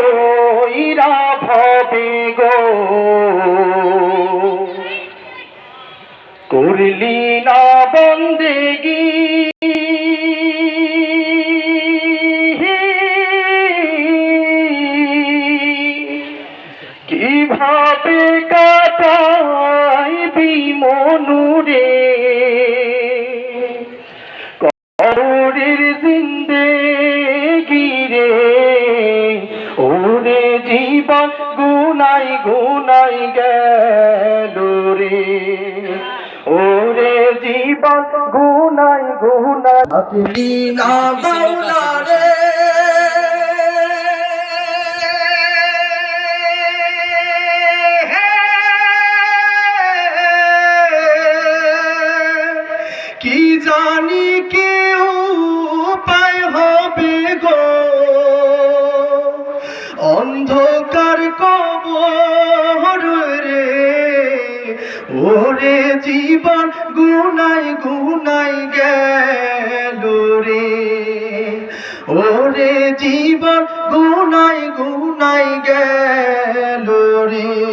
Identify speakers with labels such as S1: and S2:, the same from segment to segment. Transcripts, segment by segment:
S1: কইরা ভবে গো। করলি না বন্দেগি। কীভাবে কাটাইবি জীবন গুনাই গুনাই গেল রে। ওরে জীবন গুনাই গুনাই। রে। কি জানি কেউ উপায় হবে গো? ওরে জীবন গুনাই গুনাই গেল রে। ওরে জীবন গুনাই গুনাই গেল রে।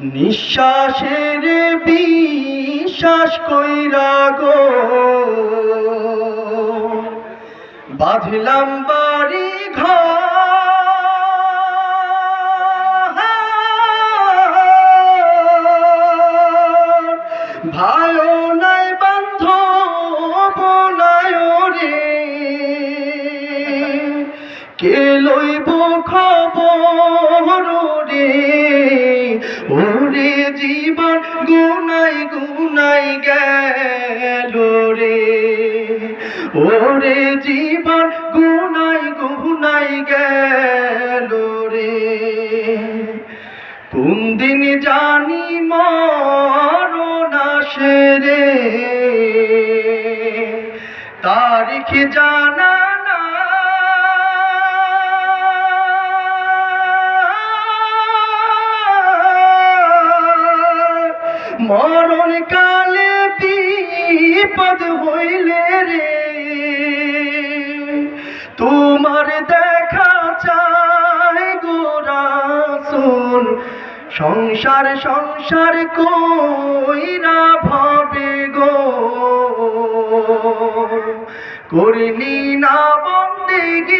S1: নিঃশ্বাসের বিশ্বাস কইরা গো। বাঁধলাম বাড়ি কে লইব খবর রে? ওরে জীবন গুনাই গুনাই গেল রে। ওরে জীবন গুনাই গুনাই গেল রে। কোন দিন জানি মরণ আসে রে? তারিখ জানা মরণ কালে বিপদ হইলে রে। তোমার দেখা চাই গোরাসুন সংসার সংসার কইরা ভাবে গো। করিনি না বন্দেগি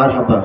S2: মারহাবা